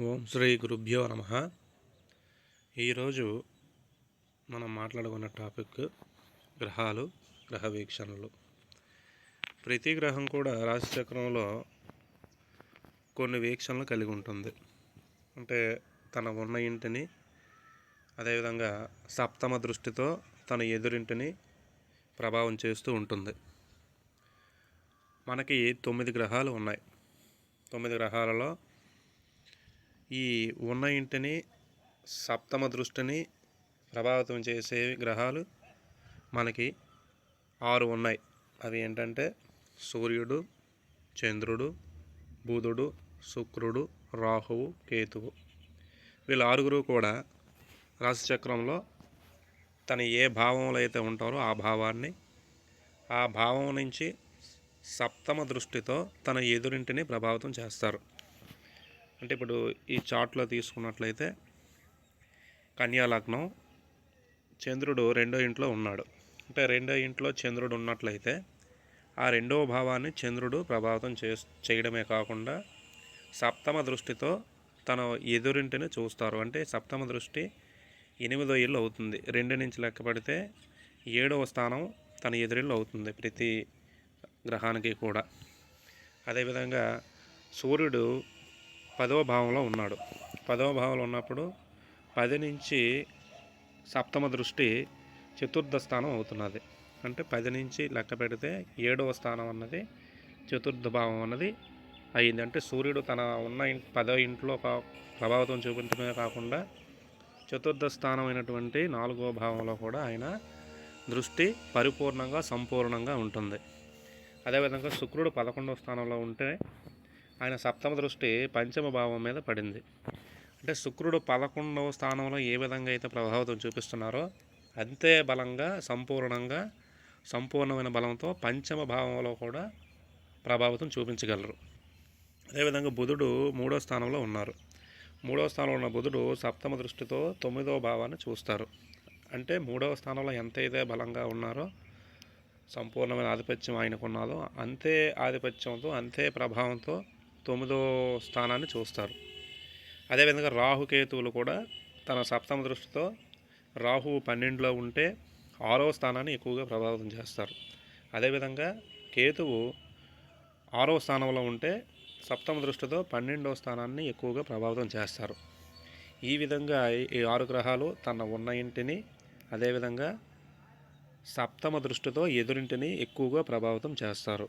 ఓం శ్రీ గురుభ్యో నమ. ఈరోజు మనం మాట్లాడుకున్న టాపిక్ గ్రహాలు గ్రహ వీక్షణలు. ప్రతి గ్రహం కూడా రాశిచక్రంలో కొన్ని వీక్షణలు కలిగి ఉంటుంది. అంటే తన ఉన్న ఇంటిని అదేవిధంగా సప్తమ దృష్టితో తన ఎదురింటిని ప్రభావం చేస్తూ ఉంటుంది. మనకి తొమ్మిది గ్రహాలు ఉన్నాయి. తొమ్మిది గ్రహాలలో ఈ ఉన్న ఇంటిని సప్తమ దృష్టిని ప్రభావితం చేసే గ్రహాలు మనకి ఆరు ఉన్నాయి. అవి ఏంటంటే సూర్యుడు చంద్రుడు బుధుడు శుక్రుడు రాహువు కేతువు. వీళ్ళ ఆరుగురు కూడా రాశిచక్రంలో తన ఏ భావంలో అయితే ఉంటారో ఆ భావాన్ని ఆ భావం నుంచి సప్తమ దృష్టితో తన ఎదురింటిని ప్రభావితం చేస్తారు. అంటే ఇప్పుడు ఈ చార్ట్లో తీసుకున్నట్లయితే కన్యాలగ్నం చంద్రుడు రెండో ఇంట్లో ఉన్నాడు. అంటే రెండో ఇంట్లో చంద్రుడు ఉన్నట్లయితే ఆ రెండవ భావాన్ని చంద్రుడు ప్రభావితం చే చేయడమే కాకుండా సప్తమ దృష్టితో తన ఎదురింటిని చూస్తారు. అంటే సప్తమ దృష్టి ఎనిమిదో ఇల్లు అవుతుంది. రెండు నుంచి లెక్క పడితే ఏడవ స్థానం తన ఎదురిల్లు అవుతుంది ప్రతి గ్రహానికి కూడా. అదేవిధంగా సూర్యుడు పదవ భావంలో ఉన్నాడు. పదవ భావంలో ఉన్నప్పుడు పది నుంచి సప్తమ దృష్టి చతుర్థ స్థానం అవుతున్నది. అంటే పది నుంచి లెక్క పెడితే ఏడవ స్థానం అన్నది చతుర్థ భావం అన్నది అయింది. అంటే సూర్యుడు తన ఉన్న పదవ ఇంట్లో ప్రభావితం చూపించడమే కాకుండా చతుర్థ స్థానమైనటువంటి నాలుగవ భావంలో కూడా ఆయన దృష్టి పరిపూర్ణంగా సంపూర్ణంగా ఉంటుంది. అదేవిధంగా శుక్రుడు పదకొండవ స్థానంలో ఉంటే ఆయన సప్తమ దృష్టి పంచమ భావం మీద పడింది. అంటే శుక్రుడు పదకొండవ స్థానంలో ఏ విధంగా అయితే ప్రభావితం చూపిస్తున్నారో అంతే బలంగా సంపూర్ణంగా సంపూర్ణమైన బలంతో పంచమ భావంలో కూడా ప్రభావితం చూపించగలరు. అదేవిధంగా బుధుడు మూడో స్థానంలో ఉన్నారు. మూడవ స్థానంలో ఉన్న బుధుడు సప్తమ దృష్టితో తొమ్మిదవ భావాన్ని చూస్తారు. అంటే మూడవ స్థానంలో ఎంతైతే బలంగా ఉన్నారో సంపూర్ణమైన ఆధిపత్యం ఆయనకున్నదో అంతే ఆధిపత్యంతో అంతే ప్రభావంతో తొమ్మిదో స్థానాన్ని చూస్తారు. అదేవిధంగా రాహుకేతువులు కూడా తన సప్తమ దృష్టితో రాహువు పన్నెండులో ఉంటే ఆరవ స్థానాన్ని ఎక్కువగా ప్రభావితం చేస్తారు. అదేవిధంగా కేతువు ఆరవ స్థానంలో ఉంటే సప్తమ దృష్టితో పన్నెండవ స్థానాన్ని ఎక్కువగా ప్రభావితం చేస్తారు. ఈ విధంగా ఈ ఆరు గ్రహాలు తన ఉన్న ఇంటిని అదేవిధంగా సప్తమ దృష్టితో ఎదురింటిని ఎక్కువగా ప్రభావితం చేస్తారు.